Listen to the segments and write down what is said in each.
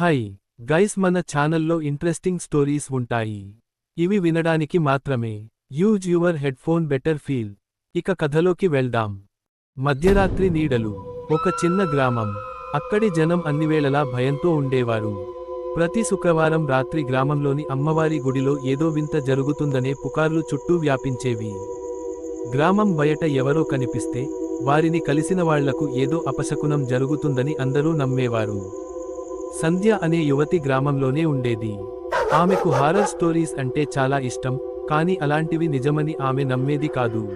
Hi guys మన ఛానల్లో interesting stories ఉంటాయి. ఇవి వినడానికి మాత్రమే. Use your headphone better feel. ఇక కథలోకి వెళ్దాం. మధ్యరాత్రి నీడలు. ఒక చిన్న గ్రామం. అక్కడి జనం అన్నివేళలా భయంతో ఉండేవారు. ప్రతి శుక్రవారం రాత్రి గ్రామంలోని అమ్మవారి గుడిలో ఏదో వింత జరుగుతుందనే పుకార్లు చుట్టూ వ్యాపించేవి. గ్రామం బయట ఎవరో కనిపిస్తే వారిని కలిసిన వాళ్ళకు ఏదో అపశకునం జరుగుతుందని అందరూ నమ్మేవారు. సంధ్య అనే యువతి గ్రామంలోనే ఉండేది. ఆమెకు హారర్ స్టోరీస్ అంటే చాలా ఇష్టం కానీ అలాంటివి నిజమని ఆమె నమ్మేది కాదు.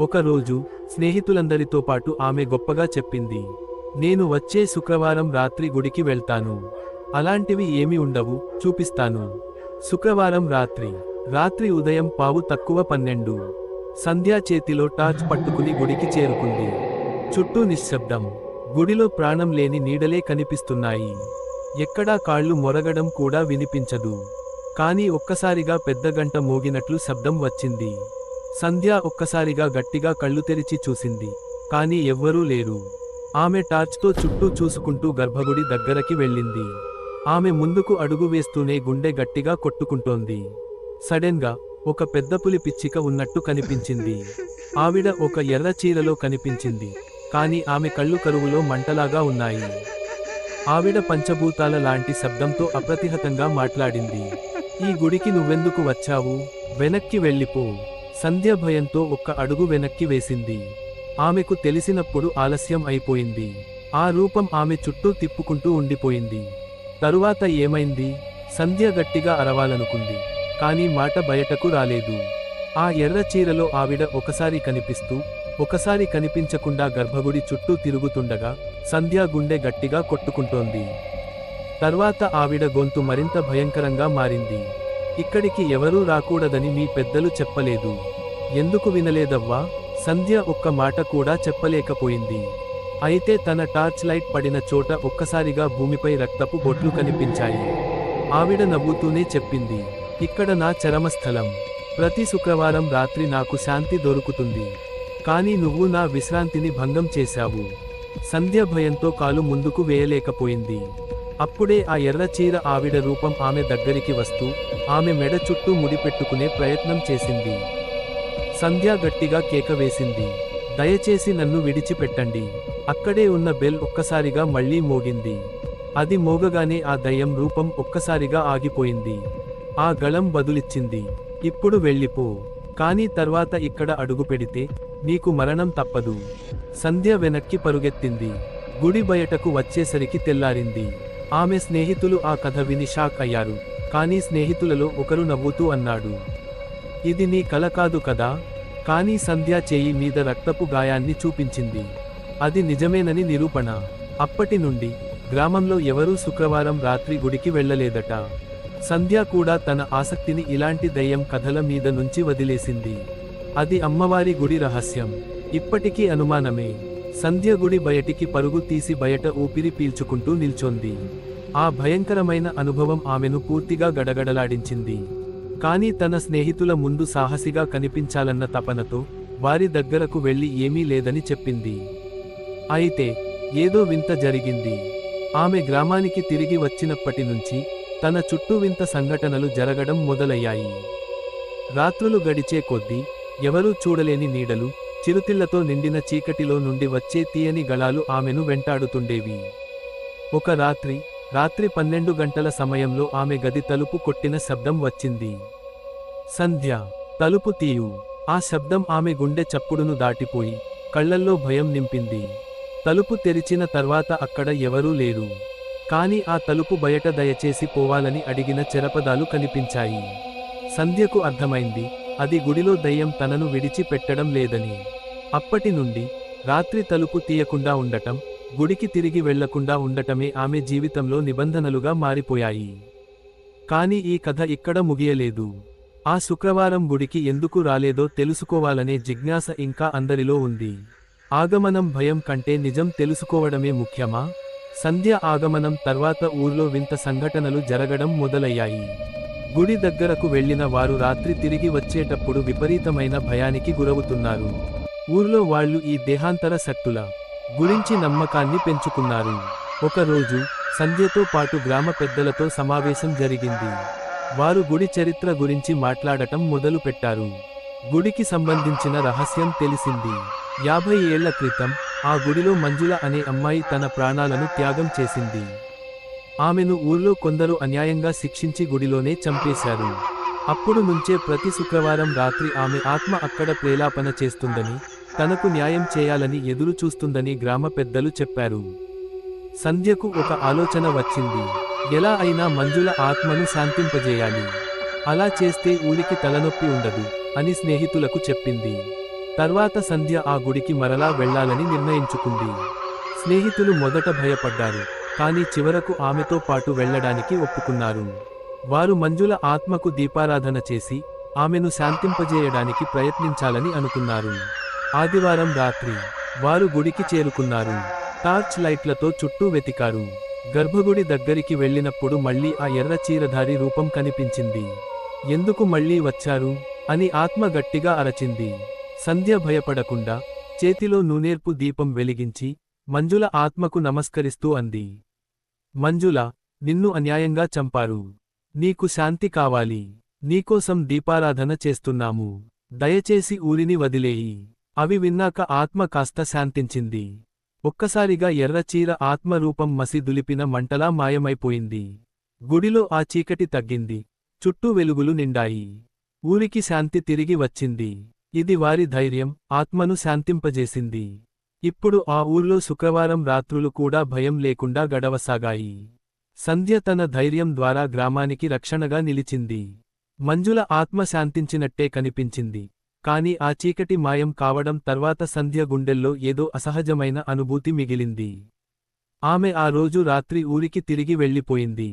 ఒకరోజు స్నేహితులందరితో పాటు ఆమె గొప్పగా చెప్పింది నేను వచ్చే శుక్రవారం రాత్రి గుడికి వెళ్తాను. అలాంటివి ఏమి ఉండవు చూపిస్తాను. శుక్రవారం రాత్రి రాత్రి ఉదయం పావు తక్కువ పన్నెండు. సంధ్యా చేతిలో టార్చ్ పట్టుకుని గుడికి చేరుకుంది. చుట్టూ నిశ్శబ్దం. గుడిలో ప్రాణం లేని నీడలే కనిపిస్తున్నాయి. ఎక్కడా కాళ్ళు మొరగడం కూడా వినిపించదు. కానీ ఒక్కసారిగా పెద్ద గంట మోగినట్లు శబ్దం వచ్చింది. సంధ్య ఒక్కసారిగా గట్టిగా కళ్ళు తెరిచి చూసింది. కానీ ఎవ్వరూ లేరు. ఆమె టార్చ్తో చుట్టూ చూసుకుంటూ గర్భగుడి దగ్గరకి వెళ్ళింది. ఆమె ముందుకు అడుగు వేస్తూనే గుండె గట్టిగా కొట్టుకుంటోంది. సడెన్గా ఒక పెద్ద పులి పిచ్చిక ఉన్నట్టు కనిపించింది. ఆవిడ ఒక ఎర్ర చీరలో కనిపించింది. కాని ఆమె కళ్ళు కరువులో మంటలాగా ఉన్నాయి. ఆవిడ పంచభూతాల లాంటి శబ్దంతో అప్రతిహతంగా మాట్లాడింది. ఈ గుడికి నువ్వెందుకు వచ్చావు? వెనక్కి వెళ్ళిపో. సంధ్య భయంతో ఒక్క అడుగు వెనక్కి వేసింది. ఆమెకు తెలిసినప్పుడు ఆలస్యం అయిపోయింది. ఆ రూపం ఆమె చుట్టూ తిప్పుకుంటూ ఉండిపోయింది. తరువాత ఏమైంది? సంధ్య గట్టిగా అరవాలనుకుంది. కానీ మాట బయటకు రాలేదు. ఆ ఎర్ర చీరలో ఆవిడ ఒకసారి కనిపిస్తూ ఒకసారి కనిపించకుండా గర్భగుడి చుట్టూ తిరుగుతుండగా సంధ్యా గుండె గట్టిగా కొట్టుకుంటోంది. తర్వాత ఆవిడ గొంతు మరింత భయంకరంగా మారింది. ఇక్కడికి ఎవరూ రాకూడదని మీ పెద్దలు చెప్పలేదు. ఎందుకు వినలేదవ్వా? సంధ్య ఒక్క మాట కూడా చెప్పలేకపోయింది. అయితే తన టార్చ్ లైట్ పడిన చోట ఒక్కసారిగా భూమిపై రక్తపు బొట్లు కనిపించాయి. ఆవిడ నవ్వుతూనే చెప్పింది ఇక్కడ నా చరమస్థలం. ప్రతి శుక్రవారం రాత్రి నాకు శాంతి దొరుకుతుంది. కానీ నువ్వు నా విశ్రాంతిని భంగం చేశావు. సంధ్య భయంతో కాలు ముందుకు వేయలేకపోయింది. అప్పుడే ఆ ఎర్ర చీర ఆవిడ రూపం ఆమె దగ్గరికి వస్తూ ఆమె మెడ చుట్టూ ముడిపెట్టుకునే ప్రయత్నం చేసింది. సంధ్య గట్టిగా కేక వేసింది. దయచేసి నన్ను విడిచిపెట్టండి. అక్కడే ఉన్న బెల్ ఒక్కసారిగా మళ్ళీ మోగింది. అది మోగగానే ఆ దయ్యం రూపం ఒక్కసారిగా ఆగిపోయింది. ఆ గళం బదులిచ్చింది. ఇప్పుడు వెళ్ళిపో. కానీ తర్వాత ఇక్కడ అడుగు పెడితే నీకు మరణం తప్పదు. సంధ్య వెనక్కి పరుగెత్తింది. గుడి బయటకు వచ్చేసరికి తెల్లారింది. ఆమె స్నేహితులు ఆ కథ విని షాక్ అయ్యారు. కానీ స్నేహితులలో ఒకరు నవ్వుతూ అన్నాడు. ఇది నీ కల కాదు కదా? కానీ సంధ్య చేయి మీద రక్తపు గాయాన్ని చూపించింది. అది నిజమేనని నిరూపణ. అప్పటి నుండి గ్రామంలో ఎవరూ శుక్రవారం రాత్రి గుడికి వెళ్ళలేదట. సంధ్య కూడా తన ఆసక్తిని ఇలాంటి దయ్యం కథల మీద నుంచి వదిలేసింది. అది అమ్మవారి గుడి రహస్యం. ఇప్పటికీ అనుమానమే. సంధ్య గుడి బయటికి పరుగు తీసి బయట ఊపిరి పీల్చుకుంటూ నిల్చొంది. ఆ భయంకరమైన అనుభవం ఆమెను పూర్తిగా గడగడలాడించింది. కానీ తన స్నేహితుల ముందు సాహసిగా కనిపించాలన్న తపనతో వారి దగ్గరకు వెళ్ళి ఏమీ లేదని చెప్పింది. అయితే ఏదో వింత జరిగింది. ఆమె గ్రామానికి తిరిగి వచ్చినప్పటి నుంచి తన చుట్టూ వింత సంఘటనలు జరగడం మొదలయ్యాయి. రాత్రులు గడిచే కొద్దీ ఎవరూ చూడలేని నీడలు చిరుతిళ్ళతో నిండిన చీకటిలో నుండి వచ్చే తీయని గళాలు ఆమెను వెంటాడుతుండేవి. ఒక రాత్రి రాత్రి పన్నెండు గంటల సమయంలో ఆమె గది తలుపు కొట్టిన శబ్దం వచ్చింది. సంధ్య తలుపు తీయు. ఆ శబ్దం ఆమె గుండె చప్పుడును దాటిపోయి కళ్ళల్లో భయం నింపింది. తలుపు తెరిచిన తర్వాత అక్కడ ఎవరూ లేరు. కాని ఆ తలుపు బయట దయచేసి పోవాలని అడిగిన చెరపదాలు కనిపించాయి. సంధ్యకు అర్థమైంది అది గుడిలో దయ్యం తనను విడిచి పెట్టడం లేదని. అప్పటి నుండి రాత్రి తలుపు తీయకుండా ఉండటం గుడికి తిరిగి వెళ్ళకుండా ఉండటమే ఆమె జీవితంలో నిబంధనలుగా మారిపోయాయి. కాని ఈ కథ ఇక్కడ ముగియలేదు. ఆ శుక్రవారం గుడికి ఎందుకు రాలేదో తెలుసుకోవాలనే జిజ్ఞాస ఇంకా అందరిలో ఉంది. ఆగమనం భయం కంటే నిజం తెలుసుకోవడమే ముఖ్యమా? సంధ్య ఆగమనం తర్వాత ఊర్లో వింత సంఘటనలు జరగడం మొదలయ్యాయి. గుడి దగ్గరకు వెళ్ళిన వారు రాత్రి తిరిగి వచ్చేటప్పుడు విపరీతమైన భయానికి గురవుతున్నారు. ఊర్లో వాళ్ళు ఈ దేహాంతర శక్తుల గురించి నమ్మకాన్ని పెంచుకున్నారు. ఒకరోజు సంధ్యతో పాటు గ్రామ పెద్దలతో సమావేశం జరిగింది. వారు గుడి చరిత్ర గురించి మాట్లాడటం మొదలు పెట్టారు గుడికి సంబంధించిన రహస్యం తెలిసింది. యాభై ఏళ్ళ క్రితం ఆ గుడిలో మంజుల అనే అమ్మాయి తన ప్రాణాలను త్యాగం చేసింది. ఆమెను ఊర్లో కొందరు అన్యాయంగా శిక్షించి గుడిలోనే చంపేశారు. అప్పుడు నుంచే ప్రతి శుక్రవారం రాత్రి ఆమె ఆత్మ అక్కడ ప్రేలాపన చేస్తుందని తనకు న్యాయం చేయాలని ఎదురు చూస్తుందని గ్రామ పెద్దలు చెప్పారు. సంధ్యకు ఒక ఆలోచన వచ్చింది. ఎలా అయినా మంజుల ఆత్మను శాంతింపజేయాలి. అలా చేస్తే ఊరికి తలనొప్పి ఉండదు అని స్నేహితులకు చెప్పింది. తర్వాత సంధ్య ఆ గుడికి మరలా వెళ్ళాలని నిర్ణయించుకుంది. స్నేహితులు మొదట భయపడ్డారు. కానీ చివరకు ఆమెతో పాటు వెళ్ళడానికి ఒప్పుకున్నారు. వారు మంజుల ఆత్మకు దీపారాధన చేసి ఆమెను శాంతింపజేయడానికి ప్రయత్నించాలని అనుకున్నారు. ఆదివారం రాత్రి వారు గుడికి చేరుకున్నారు. టార్చ్ లైట్లతో చుట్టూ వెతికారు. గర్భగుడి దగ్గరికి వెళ్ళినప్పుడు మళ్ళీ ఆ ఎర్ర చీరధారి రూపం కనిపించింది. ఎందుకు మళ్ళీ వచ్చారు? అని ఆత్మ గట్టిగా అరచింది. సంధ్య భయపడకుండా చేతిలో నూనేర్పు దీపం వెలిగించి మంజుల ఆత్మకు నమస్కరిస్తూ అంది. మంజుల నిన్ను అన్యాయంగా చంపారు. నీకు శాంతి కావాలి. నీకోసం దీపారాధన చేస్తున్నాము. దయచేసి ఊరిని వదిలేయి. అవి విన్నాక ఆత్మ కాస్త శాంతించింది. ఒక్కసారిగా ఎర్రచీర ఆత్మరూపం మసి దులిపిన మంటలా మాయమైపోయింది. గుడిలో ఆ చీకటి తగ్గింది. చుట్టూ వెలుగులు నిండాయి. ఊరికి శాంతి తిరిగి వచ్చింది. ఇది వారి ధైర్యం ఆత్మను శాంతింపజేసింది. ఇప్పుడు ఆ ఊర్లో శుక్రవారం రాత్రులు కూడా భయం లేకుండా గడవసాగాయి. సంధ్య తన ధైర్యం ద్వారా గ్రామానికి రక్షణగా నిలిచింది. మంజుల ఆత్మ శాంతించినట్టే కనిపించింది. కాని ఆ చీకటి మాయం కావడం తర్వాత సంధ్య గుండెల్లో ఏదో అసహజమైన అనుభూతి మిగిలింది. ఆమె ఆ రోజు రాత్రి ఊరికి తిరిగి వెళ్ళిపోయింది.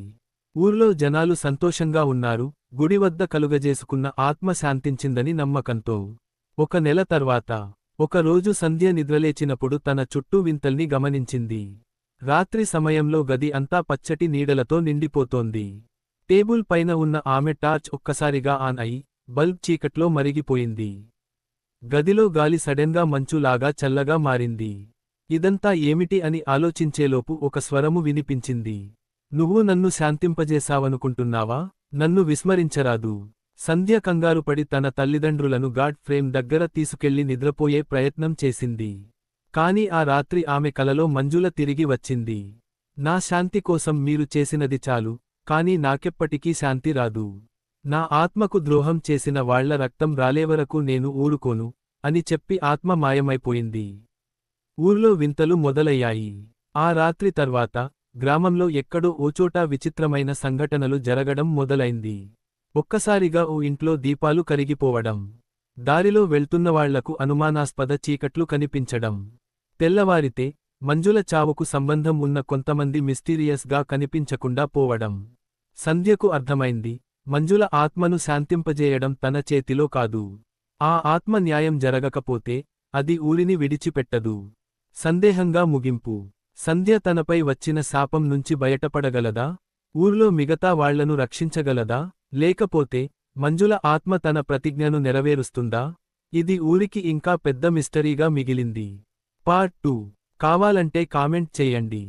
ఊర్లో జనాలు సంతోషంగా ఉన్నారు. గుడి వద్ద కలుగజేసుకున్న ఆత్మ శాంతించిందని నమ్మకంతో. ఒక నెల తర్వాత ఒకరోజు సంధ్య నిద్రలేచినప్పుడు తన చుట్టూ వింతల్ని గమనించింది. రాత్రి సమయంలో గది అంతా పచ్చటి నీడలతో నిండిపోతోంది. టేబుల్ పైన ఉన్న ఆమె టార్చ్ ఒక్కసారిగా ఆన్ అయి బల్బ్ చీకట్లో మరిగిపోయింది. గదిలో గాలి సడెన్గా మంచులాగా చల్లగా మారింది. ఇదంతా ఏమిటి అని ఆలోచించేలోపు ఒక స్వరము వినిపించింది. నువ్వు నన్ను శాంతింపజేశావనుకుంటున్నావా? నన్ను విస్మరించరాదు. సంధ్య కంగారుపడి తన తల్లిదండ్రులను గాడ్ ఫ్రేమ్ దగ్గర తీసుకెళ్ళి నిద్రపోయే ప్రయత్నం చేసింది. కాని ఆ రాత్రి ఆమె కలలో మంజుల తిరిగి వచ్చింది. నా శాంతి కోసం మీరు చేసినది చాలు కాని నాకెప్పటికీ శాంతి రాదు. నా ఆత్మకు ద్రోహం చేసిన వాళ్ళ రక్తం రాలేవరకు నేను ఊరుకోను అని చెప్పి ఆత్మ మాయమైపోయింది. ఊర్లో వింతలు మొదలయ్యాయి. ఆ రాత్రి తర్వాత గ్రామంలో ఎక్కడో ఓచోటా విచిత్రమైన సంఘటనలు జరగడం మొదలైంది. ఒక్కసారిగా ఓ ఇంట్లో దీపాలు కరిగిపోవడం దారిలో వెళ్తున్నవాళ్ళకు అనుమానాస్పద చీకట్లు కనిపించడం. తెల్లవారితే మంజుల చావుకు సంబంధం ఉన్న కొంతమంది మిస్టీరియస్గా కనిపించకుండా పోవడం. సంధ్యకు అర్థమైంది మంజుల ఆత్మను శాంతింపజేయడం తన చేతిలో కాదు. ఆ ఆత్మ న్యాయం జరగకపోతే అది ఊరిని విడిచిపెట్టదు. సందేహంగా ముగింపు. సంధ్య తనపై వచ్చిన శాపం నుంచి బయటపడగలదా? ఊర్లో మిగతా వాళ్ళను రక్షించగలదా? లేకపోతే మంజుల ఆత్మ తన ప్రతిజ్ఞను నెరవేరుస్తుందా? ఇది ఊరికి ఇంకా పెద్ద మిస్టరీగా మిగిలింది. Part two. కావాలంటే కామెంట్ చేయండి.